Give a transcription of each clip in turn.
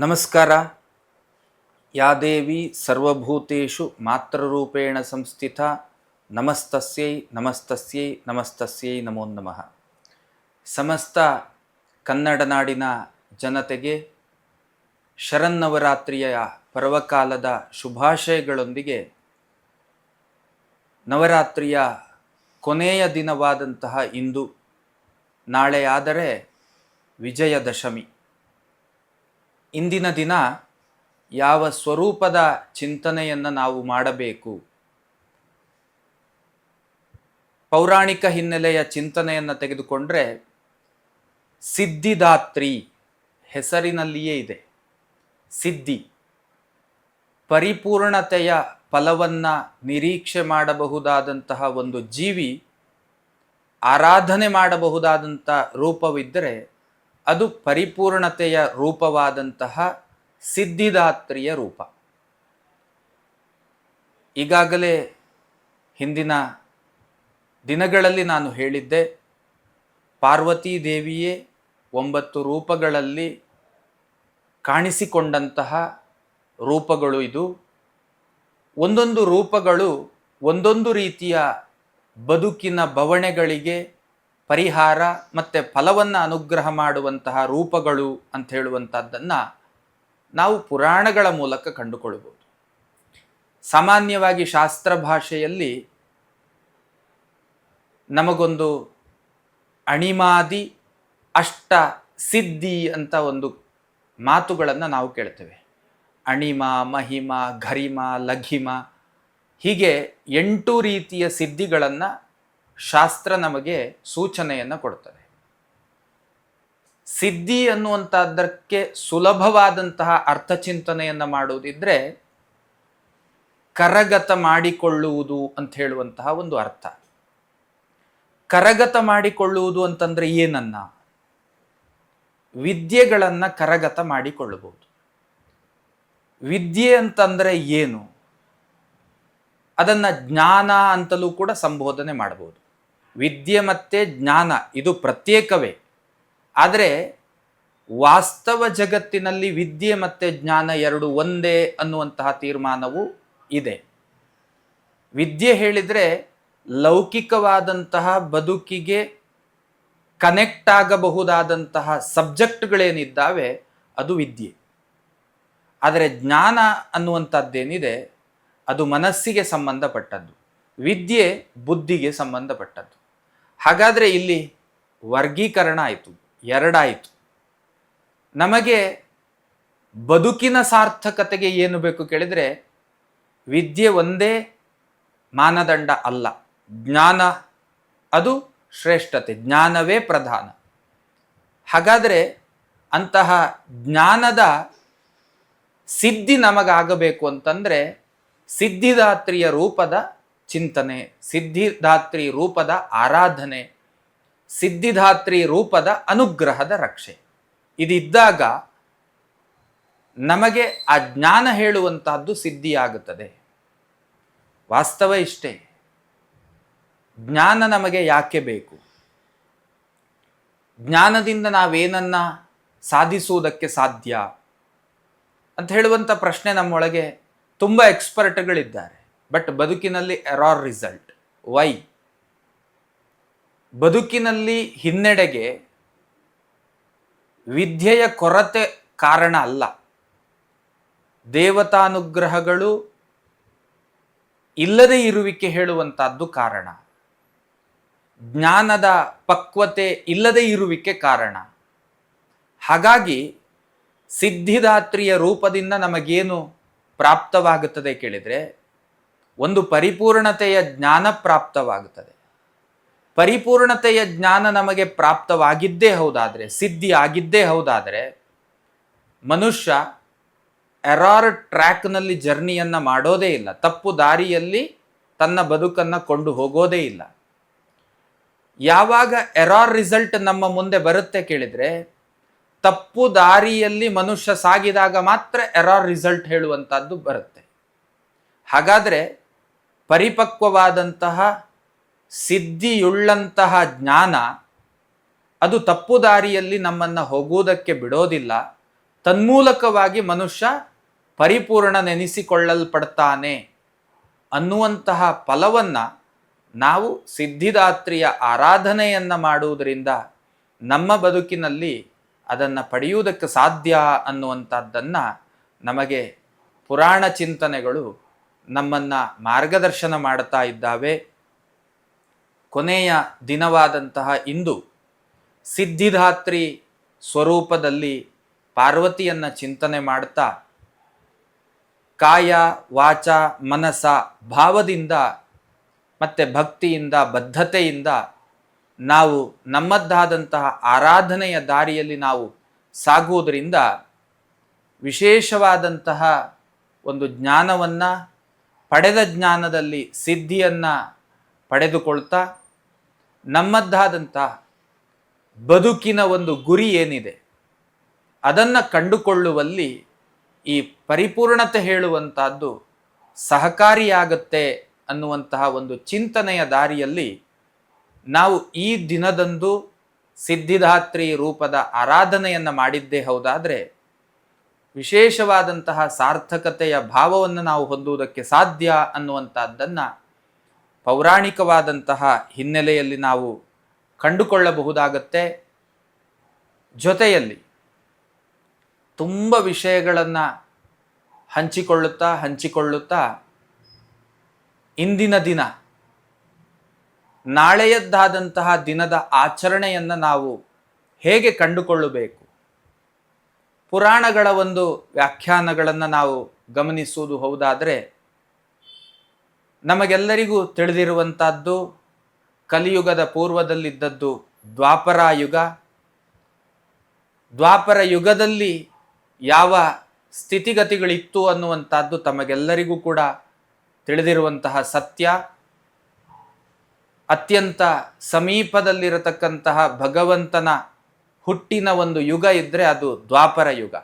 ನಮಸ್ಕಾರ. ಯಾ ದೇವಿ ಸರ್ವಭೂತೇಷು ಮಾತೃರೂಪೇಣ ಸಂಸ್ಥಿತ ನಮಸ್ತಸ್ಯೈ ನಮಸ್ತಸ್ಯೈ ನಮಸ್ತಸ್ಯೈ ನಮೋ ನಮಃ. ಸಮಸ್ತ ಕನ್ನಡ ನಾಡಿನ ಜನತೆಗೆ ಶರನ್ನವರಾತ್ರಿಯ ಪರ್ವಕಾಲದ ಶುಭಾಶಯಗಳೊಂದಿಗೆ ನವರಾತ್ರಿಯ ಕೊನೆಯ ದಿನವಾದಂತಹ ಇಂದು ನಾಳೆ ಆದರೆ ವಿಜಯದಶಮಿ. ಇಂದಿನ ದಿನ ಯಾವ ಸ್ವರೂಪದ ಚಿಂತನೆಯನ್ನು ನಾವು ಮಾಡಬೇಕು? ಪೌರಾಣಿಕ ಹಿನ್ನೆಲೆಯ ಚಿಂತನೆಯನ್ನು ತೆಗೆದುಕೊಂಡ್ರೆ ಸಿದ್ಧಿದಾತ್ರಿ ಹೆಸರಿನಲ್ಲಿಯೇ ಇದೆ. ಸಿದ್ಧಿ. ಪರಿಪೂರ್ಣತೆಯ ಫಲವನ್ನು ನಿರೀಕ್ಷೆ ಮಾಡಬಹುದಾದಂತಹ ಒಂದು ಜೀವಿ ಆರಾಧನೆ ಮಾಡಬಹುದಾದಂಥ ರೂಪವಿದ್ದರೆ ಅದು ಪರಿಪೂರ್ಣತೆಯ ರೂಪವಾದಂತಹ ಸಿದ್ಧಿದಾತ್ರಿಯ ರೂಪ. ಈಗಾಗಲೇ ಹಿಂದಿನ ದಿನಗಳಲ್ಲಿ ನಾನು ಹೇಳಿದ್ದೆ, ಪಾರ್ವತೀ ದೇವಿಯೇ ಒಂಬತ್ತು ರೂಪಗಳಲ್ಲಿ ಕಾಣಿಸಿಕೊಂಡಂತಹ ರೂಪಗಳು ಇದು. ಒಂದೊಂದು ರೂಪಗಳು ಒಂದೊಂದು ರೀತಿಯ ಬದುಕಿನ ಬವಣೆಗಳಿಗೆ ಪರಿಹಾರ ಮತ್ತು ಫಲವನ್ನು ಅನುಗ್ರಹ ಮಾಡುವಂತಹ ರೂಪಗಳು ಅಂತ ಹೇಳುವಂಥದ್ದನ್ನು ನಾವು ಪುರಾಣಗಳ ಮೂಲಕ ಕಂಡುಕೊಳ್ಳಬಹುದು. ಸಾಮಾನ್ಯವಾಗಿ ಶಾಸ್ತ್ರ ಭಾಷೆಯಲ್ಲಿ ನಮಗೊಂದು ಅಣಿಮಾದಿ ಅಷ್ಟ ಸಿದ್ಧಿ ಅಂತ ಒಂದು ಮಾತುಗಳನ್ನು ನಾವು ಕೇಳ್ತೇವೆ. ಅಣಿಮ, ಮಹಿಮ, ಘರಿಮ, ಲಘಿಮ ಹೀಗೆ ಎಂಟು ರೀತಿಯ ಸಿದ್ಧಿಗಳನ್ನು ಶಾಸ್ತ್ರ ನಮಗೆ ಸೂಚನೆಯನ್ನು ಕೊಡ್ತದೆ. ಸಿದ್ಧಿ ಅನ್ನುವಂಥದ್ದಕ್ಕೆ ಸುಲಭವಾದಂತಹ ಅರ್ಥಚಿಂತನೆಯನ್ನು ಮಾಡುವುದಿದ್ರೆ ಕರಗತ ಮಾಡಿಕೊಳ್ಳುವುದು ಅಂತ ಹೇಳುವಂತಹ ಒಂದು ಅರ್ಥ. ಕರಗತ ಮಾಡಿಕೊಳ್ಳುವುದು ಅಂತಂದ್ರೆ ಏನನ್ನ? ವಿದ್ಯೆಗಳನ್ನ ಕರಗತ ಮಾಡಿಕೊಳ್ಳಬಹುದು ವಿದ್ಯೆ ಅಂತಂದ್ರೆ ಏನು? ಅದನ್ನ ಜ್ಞಾನ ಅಂತಲೂ ಕೂಡ ಸಂಬೋಧನೆ ಮಾಡಬಹುದು ವಿದ್ಯೆ ಮತ್ತೆ ಜ್ಞಾನ ಇದು ಪ್ರತ್ಯೇಕವೇ. ಆದರೆ ವಾಸ್ತವ ಜಗತ್ತಿನಲ್ಲಿ ವಿದ್ಯೆ ಮತ್ತೆ ಜ್ಞಾನ ಎರಡು ಒಂದೇ ಅನ್ನುವಂತಹ ತೀರ್ಮಾನವು ಇದೆ. ವಿದ್ಯೆ ಹೇಳಿದರೆ ಲೌಕಿಕವಾದಂತಹ ಬದುಕಿಗೆ ಕನೆಕ್ಟ್ ಆಗಬಹುದಾದಂತಹ ಸಬ್ಜೆಕ್ಟ್ಗಳೇನಿದ್ದಾವೆ ಅದು ವಿದ್ಯೆ. ಆದರೆ ಜ್ಞಾನ ಅನ್ನುವಂಥದ್ದೇನಿದೆ ಅದು ಮನಸ್ಸಿಗೆ ಸಂಬಂಧಪಟ್ಟದ್ದು. ವಿದ್ಯೆ ಬುದ್ಧಿಗೆ ಸಂಬಂಧಪಟ್ಟದ್ದು. ಹಾಗಾದರೆ ಇಲ್ಲಿ ವರ್ಗೀಕರಣ ಆಯಿತು, ಎರಡಾಯಿತು. ನಮಗೆ ಬದುಕಿನ ಸಾರ್ಥಕತೆಗೆ ಏನು ಬೇಕು ಕೇಳಿದರೆ ವಿದ್ಯೆ ಒಂದೇ ಮಾನದಂಡ ಅಲ್ಲ, ಜ್ಞಾನ ಅದು ಶ್ರೇಷ್ಠತೆ, ಜ್ಞಾನವೇ ಪ್ರಧಾನ. ಹಾಗಾದರೆ ಅಂತಹ ಜ್ಞಾನದ ಸಿದ್ಧಿ ನಮಗಾಗಬೇಕು ಅಂತಂದರೆ ಸಿದ್ಧಿದಾತ್ರಿಯ ರೂಪದ ಚಿಂತನೆ, ಸಿದ್ಧಿದಾತ್ರಿ ರೂಪದ ಆರಾಧನೆ, ಸಿದ್ಧಿದಾತ್ರಿ ರೂಪದ ಅನುಗ್ರಹದ ರಕ್ಷೆ. ಇದಿದ್ದಾಗ ನಮಗೆ ಆ ಜ್ಞಾನ ಹೇಳುವಂತಹದ್ದು ಸಿದ್ಧಿಯಾಗುತ್ತದೆ. ವಾಸ್ತವ ಇಷ್ಟೇ. ಜ್ಞಾನ ನಮಗೆ ಯಾಕೆ ಬೇಕು? ಜ್ಞಾನದಿಂದ ನಾವೇನನ್ನ ಸಾಧಿಸುವುದಕ್ಕೆ ಸಾಧ್ಯ? ಅಂತ ಹೇಳುವಂಥ ಪ್ರಶ್ನೆ ನಮ್ಮೊಳಗೆ ತುಂಬ ಎಕ್ಸ್ಪರ್ಟ್ಗಳಿದ್ದಾರೆ ಬಟ್ ಬದುಕಿನಲ್ಲಿ ಎರಾರ್ ರಿಸಲ್ಟ್ ವೈ ಬದುಕಿನಲ್ಲಿ ಹಿನ್ನಡೆಗೆ ವಿದ್ಯೆಯ ಕೊರತೆ ಕಾರಣ ಅಲ್ಲ. ದೇವತಾನುಗ್ರಹಗಳು ಇಲ್ಲದೆ ಇರುವಿಕೆ ಹೇಳುವಂತಹದ್ದು ಕಾರಣ. ಜ್ಞಾನದ ಪಕ್ವತೆ ಇಲ್ಲದೆ ಇರುವಿಕೆ ಕಾರಣ. ಹಾಗಾಗಿ ಸಿದ್ಧಿದಾತ್ರಿಯ ರೂಪದಿಂದ ನಮಗೇನು ಪ್ರಾಪ್ತವಾಗುತ್ತದೆ ಕೇಳಿದರೆ ಒಂದು ಪರಿಪೂರ್ಣತೆಯ ಜ್ಞಾನ ಪ್ರಾಪ್ತವಾಗುತ್ತದೆ. ಪರಿಪೂರ್ಣತೆಯ ಜ್ಞಾನ ನಮಗೆ ಪ್ರಾಪ್ತವಾಗಿದ್ದೇ ಹೌದಾದರೆ ಸಿದ್ಧಿ ಆಗಿದ್ದೇ ಹೌದಾದರೆ, ಮನುಷ್ಯ ಎರಾರ್ ಟ್ರ್ಯಾಕ್ನಲ್ಲಿ ಜರ್ನಿಯನ್ನು ಮಾಡೋದೇ ಇಲ್ಲ. ತಪ್ಪು ದಾರಿಯಲ್ಲಿ ತನ್ನ ಬದುಕನ್ನು ಕೊಂಡು ಹೋಗೋದೇ ಇಲ್ಲ. ಯಾವಾಗ ಎರಾರ್ ರಿಸಲ್ಟ್ ನಮ್ಮ ಮುಂದೆ ಬರುತ್ತೆ ಕೇಳಿದರೆ, ತಪ್ಪು ದಾರಿಯಲ್ಲಿ ಮನುಷ್ಯ ಸಾಗಿದಾಗ ಮಾತ್ರ ಎರಾರ್ ರಿಸಲ್ಟ್ ಹೇಳುವಂಥದ್ದು ಬರುತ್ತೆ. ಹಾಗಾದರೆ ಪರಿಪಕ್ವವಾದಂತಹ ಸಿದ್ಧಿಯುಳ್ಳಂತಹ ಜ್ಞಾನ ಅದು ತಪ್ಪು ದಾರಿಯಲ್ಲಿ ನಮ್ಮನ್ನು ಹೋಗುವುದಕ್ಕೆ ಬಿಡೋದಿಲ್ಲ. ತನ್ಮೂಲಕವಾಗಿ ಮನುಷ್ಯ ಪರಿಪೂರ್ಣ ನೆನೆಸಿಕೊಳ್ಳಲ್ಪಡ್ತಾನೆ ಅನ್ನುವಂತಹ ಫಲವನ್ನು ನಾವು ಸಿದ್ಧಿದಾತ್ರಿಯ ಆರಾಧನೆಯನ್ನು ಮಾಡುವುದರಿಂದ ನಮ್ಮ ಬದುಕಿನಲ್ಲಿ ಅದನ್ನು ಪಡೆಯುವುದಕ್ಕೆ ಸಾಧ್ಯ ಅನ್ನುವಂಥದ್ದನ್ನು ನಮಗೆ ಪುರಾಣ ಚಿಂತನೆಗಳು ನಮ್ಮನ್ನು ಮಾರ್ಗದರ್ಶನ ಮಾಡುತ್ತಾ ಇದ್ದಾವೆ. ಕೊನೆಯ ದಿನವಾದಂತಹ ಇಂದು ಸಿದ್ಧಿದಾತ್ರಿ ಸ್ವರೂಪದಲ್ಲಿ ಪಾರ್ವತಿಯನ್ನು ಚಿಂತನೆ ಮಾಡ್ತಾ ಕಾಯ, ವಾಚ, ಮನಸ ಭಾವದಿಂದ ಮತ್ತು ಭಕ್ತಿಯಿಂದ, ಬದ್ಧತೆಯಿಂದ ನಾವು ನಮ್ಮದ್ದಾದಂತಹ ಆರಾಧನೆಯ ದಾರಿಯಲ್ಲಿ ನಾವು ಸಾಗುವುದರಿಂದ ವಿಶೇಷವಾದಂತಹ ಒಂದು ಜ್ಞಾನವನ್ನು ಪಡೆದ ಜ್ಞಾನದಲ್ಲಿ ಸಿದ್ಧಿಯನ್ನು ಪಡೆದುಕೊಳ್ತಾ ನಮ್ಮದ್ದಾದಂಥ ಬದುಕಿನ ಒಂದು ಗುರಿ ಏನಿದೆ, ಅದನ್ನು ಕಂಡುಕೊಳ್ಳುವಲ್ಲಿ ಈ ಪರಿಪೂರ್ಣತೆ ಹೇಳುವಂತಹದ್ದು ಸಹಕಾರಿಯಾಗುತ್ತೆ ಅನ್ನುವಂತಹ ಒಂದು ಚಿಂತನೆಯ ದಾರಿಯಲ್ಲಿ ನಾವು ಈ ದಿನದಂದು ಸಿದ್ಧಿದಾತ್ರಿ ರೂಪದ ಆರಾಧನೆಯನ್ನು ಮಾಡಿದ್ದೇ ಹೌದಾದರೆ ವಿಶೇಷವಾದಂತಹ ಸಾರ್ಥಕತೆಯ ಭಾವವನ್ನು ನಾವು ಹೊಂದುವುದಕ್ಕೆ ಸಾಧ್ಯ ಅನ್ನುವಂಥದ್ದನ್ನು ಪೌರಾಣಿಕವಾದಂತಹ ಹಿನ್ನೆಲೆಯಲ್ಲಿ ನಾವು ಕಂಡುಕೊಳ್ಳಬಹುದಾಗತ್ತೆ. ಜೊತೆಯಲ್ಲಿ ತುಂಬ ವಿಷಯಗಳನ್ನು ಹಂಚಿಕೊಳ್ಳುತ್ತಾ ಹಂಚಿಕೊಳ್ಳುತ್ತಾ ಇಂದಿನ ದಿನ ನಾಳೆಯದ್ದಾದಂತಹ ದಿನದ ಆಚರಣೆಯನ್ನು ನಾವು ಹೇಗೆ ಕಂಡುಕೊಳ್ಳಬೇಕು? ಪುರಾಣಗಳ ಒಂದು ವ್ಯಾಖ್ಯಾನಗಳನ್ನು ನಾವು ಗಮನಿಸುವುದು ಹೌದಾದರೆ, ನಮಗೆಲ್ಲರಿಗೂ ತಿಳಿದಿರುವಂಥದ್ದು ಕಲಿಯುಗದ ಪೂರ್ವದಲ್ಲಿದ್ದದ್ದು ದ್ವಾಪರ ಯುಗ. ದ್ವಾಪರ ಯುಗದಲ್ಲಿ ಯಾವ ಸ್ಥಿತಿಗತಿಗಳಿತ್ತು ಅನ್ನುವಂಥದ್ದು ತಮಗೆಲ್ಲರಿಗೂ ಕೂಡ ತಿಳಿದಿರುವಂತಹ ಸತ್ಯ. ಅತ್ಯಂತ ಸಮೀಪದಲ್ಲಿರತಕ್ಕಂತಹ ಭಗವಂತನ ಹುಟ್ಟಿನ ಒಂದು ಯುಗ ಇದ್ದರೆ ಅದು ದ್ವಾಪರ ಯುಗ.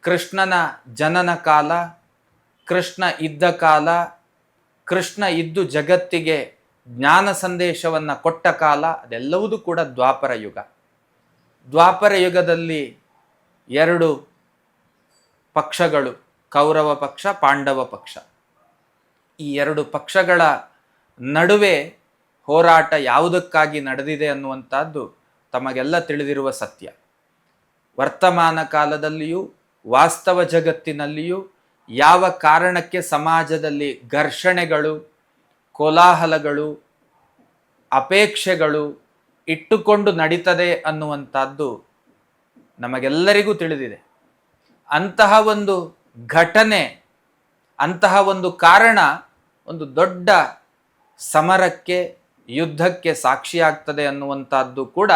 ಕೃಷ್ಣನ ಜನನ ಕಾಲ, ಕೃಷ್ಣ ಇದ್ದ ಕಾಲ, ಕೃಷ್ಣ ಇದ್ದು ಜಗತ್ತಿಗೆ ಜ್ಞಾನ ಸಂದೇಶವನ್ನು ಕೊಟ್ಟ ಕಾಲ, ಅದೆಲ್ಲವೂ ಕೂಡ ದ್ವಾಪರ ಯುಗ. ದ್ವಾಪರ ಯುಗದಲ್ಲಿ ಎರಡು ಪಕ್ಷಗಳು, ಕೌರವ ಪಕ್ಷ, ಪಾಂಡವ ಪಕ್ಷ. ಈ ಎರಡು ಪಕ್ಷಗಳ ನಡುವೆ ಹೋರಾಟ ಯಾವುದಕ್ಕಾಗಿ ನಡೆದಿದೆ ಅನ್ನುವಂಥದ್ದು ತಮಗೆಲ್ಲ ತಿಳಿದಿರುವ ಸತ್ಯ. ವರ್ತಮಾನ ಕಾಲದಲ್ಲಿಯೂ, ವಾಸ್ತವ ಜಗತ್ತಿನಲ್ಲಿಯೂ, ಯಾವ ಕಾರಣಕ್ಕೆ ಸಮಾಜದಲ್ಲಿ ಘರ್ಷಣೆಗಳು, ಕೋಲಾಹಲಗಳು, ಅಪೇಕ್ಷೆಗಳು ಇಟ್ಟುಕೊಂಡು ನಡೀತದೆ ಅನ್ನುವಂಥದ್ದು ನಮಗೆಲ್ಲರಿಗೂ ತಿಳಿದಿದೆ. ಅಂತಹ ಒಂದು ಘಟನೆ, ಅಂತಹ ಒಂದು ಕಾರಣ ಒಂದು ದೊಡ್ಡ ಸಮರಕ್ಕೆ, ಯುದ್ಧಕ್ಕೆ ಸಾಕ್ಷಿಯಾಗ್ತದೆ ಅನ್ನುವಂಥದ್ದು ಕೂಡ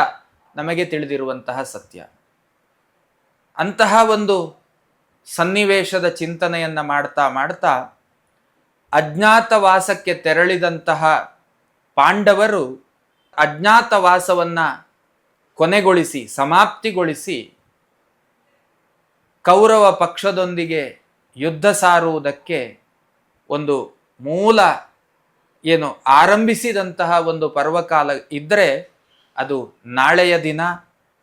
ನಮಗೆ ತಿಳಿದಿರುವಂತಹ ಸತ್ಯ. ಅಂತಹ ಒಂದು ಸನ್ನಿವೇಶದ ಚಿಂತನೆಯನ್ನು ಮಾಡ್ತಾ ಮಾಡ್ತಾ ಅಜ್ಞಾತವಾಸಕ್ಕೆ ತೆರಳಿದಂತಹ ಪಾಂಡವರು ಅಜ್ಞಾತವಾಸವನ್ನು ಕೊನೆಗೊಳಿಸಿ, ಸಮಾಪ್ತಿಗೊಳಿಸಿ ಕೌರವ ಪಕ್ಷದೊಂದಿಗೆ ಯುದ್ಧ ಸಾರುವುದಕ್ಕೆ ಒಂದು ಮೂಲ ಏನು ಆರಂಭಿಸಿದಂತಹ ಒಂದು ಪರ್ವಕಾಲ ಇದ್ದರೆ ಅದು ನಾಳೆಯ ದಿನ,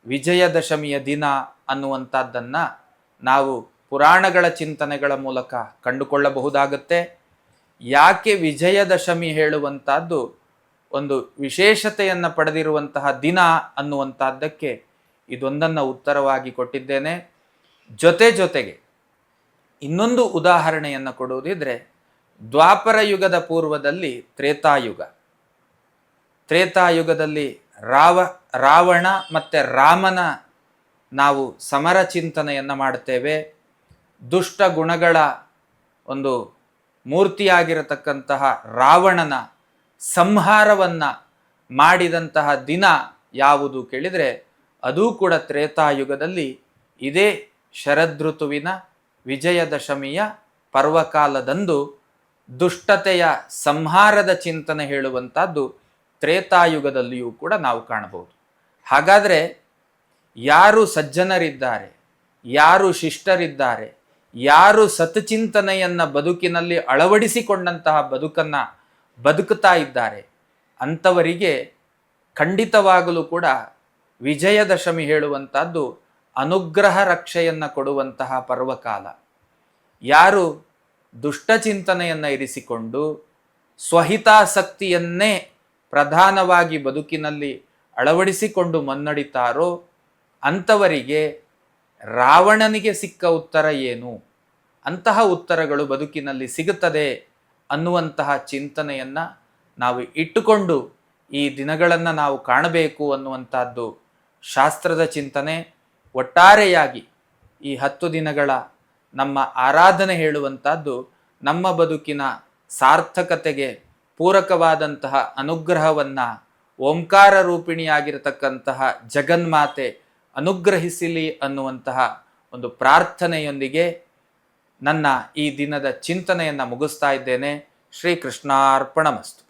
ವಿಜಯದಶಮಿಯ ದಿನ ಅನ್ನುವಂಥದ್ದನ್ನು ನಾವು ಪುರಾಣಗಳ ಚಿಂತನೆಗಳ ಮೂಲಕ ಕಂಡುಕೊಳ್ಳಬಹುದಾಗುತ್ತೆ. ಯಾಕೆ ವಿಜಯದಶಮಿ ಹೇಳುವಂಥದ್ದು ಒಂದು ವಿಶೇಷತೆಯನ್ನು ಪಡೆದಿರುವಂತಹ ದಿನ ಅನ್ನುವಂಥದ್ದಕ್ಕೆ ಇದೊಂದನ್ನು ಉತ್ತರವಾಗಿ ಕೊಟ್ಟಿದ್ದೇನೆ. ಜೊತೆ ಜೊತೆಗೆ ಇನ್ನೊಂದು ಉದಾಹರಣೆಯನ್ನು ಕೊಡುವುದಿದ್ರೆ ದ್ವಾಪರ ಯುಗದ ಪೂರ್ವದಲ್ಲಿ ತ್ರೇತಾಯುಗ. ತ್ರೇತಾಯುಗದಲ್ಲಿ ರಾವ, ರಾವಣ ಮತ್ತು ರಾಮನ ನಾವು ಸಮರ ಚಿಂತನೆಯನ್ನು ಮಾಡ್ತೇವೆ ದುಷ್ಟ ಗುಣಗಳ ಒಂದು ಮೂರ್ತಿಯಾಗಿರತಕ್ಕಂತಹ ರಾವಣನ ಸಂಹಾರವನ್ನು ಮಾಡಿದಂತಹ ದಿನ ಯಾವುದು ಕೇಳಿದರೆ ಅದೂ ಕೂಡ ತ್ರೇತಾಯುಗದಲ್ಲಿ ಇದೇ ಶರದೃತುವಿನ ವಿಜಯದಶಮಿಯ ಪರ್ವಕಾಲದಂದು ದುಷ್ಟತೆಯ ಸಂಹಾರದ ಚಿಂತನೆ ಹೇಳುವಂಥದ್ದು ತ್ರೇತಾಯುಗದಲ್ಲಿಯೂ ಕೂಡ ನಾವು ಕಾಣಬಹುದು. ಹಾಗಾದರೆ ಯಾರು ಸಜ್ಜನರಿದ್ದಾರೆ, ಯಾರು ಶಿಷ್ಟರಿದ್ದಾರೆ, ಯಾರು ಸತ್ಚಿಂತನೆಯನ್ನು ಬದುಕಿನಲ್ಲಿ ಅಳವಡಿಸಿಕೊಂಡಂತಹ ಬದುಕನ್ನು ಬದುಕುತ್ತಾ ಇದ್ದಾರೆ ಅಂಥವರಿಗೆ ಖಂಡಿತವಾಗಲೂ ಕೂಡ ವಿಜಯದಶಮಿ ಹೇಳುವಂಥದ್ದು ಅನುಗ್ರಹ ರಕ್ಷೆಯನ್ನು ಕೊಡುವಂತಹ ಪರ್ವಕಾಲ. ಯಾರು ದುಷ್ಟಚಿಂತನೆಯನ್ನು ಇರಿಸಿಕೊಂಡು ಸ್ವಹಿತಾಸಕ್ತಿಯನ್ನೇ ಪ್ರಧಾನವಾಗಿ ಬದುಕಿನಲ್ಲಿ ಅಳವಡಿಸಿಕೊಂಡು ಮುನ್ನಡಿತಾರೋ ಅಂಥವರಿಗೆ ರಾವಣನಿಗೆ ಸಿಕ್ಕ ಉತ್ತರ ಏನು? ಅಂತಹ ಉತ್ತರಗಳು ಬದುಕಿನಲ್ಲಿ ಸಿಗುತ್ತದೆ ಅನ್ನುವಂತಹ ಚಿಂತನೆಯನ್ನು ನಾವು ಇಟ್ಟುಕೊಂಡು ಈ ದಿನಗಳನ್ನು ನಾವು ಕಾಣಬೇಕು ಅನ್ನುವಂಥದ್ದು ಶಾಸ್ತ್ರದ ಚಿಂತನೆ. ಒಟ್ಟಾರೆಯಾಗಿ ಈ ಹತ್ತು ದಿನಗಳ ನಮ್ಮ ಆರಾಧನೆ ಹೇಳುವಂಥದ್ದು ನಮ್ಮ ಬದುಕಿನ ಸಾರ್ಥಕತೆಗೆ ಪೂರಕವಾದಂತಹ ಅನುಗ್ರಹವನ್ನು ಓಂಕಾರ ರೂಪಿಣಿಯಾಗಿರತಕ್ಕಂತಹ ಜಗನ್ಮಾತೆ ಅನುಗ್ರಹಿಸಲಿ ಅನ್ನುವಂತಹ ಒಂದು ಪ್ರಾರ್ಥನೆಯೊಂದಿಗೆ ನನ್ನ ಈ ದಿನದ ಚಿಂತನೆಯನ್ನು ಮುಗಿಸ್ತಾ ಇದ್ದೇನೆ. ಶ್ರೀಕೃಷ್ಣಾರ್ಪಣಮಸ್ತು.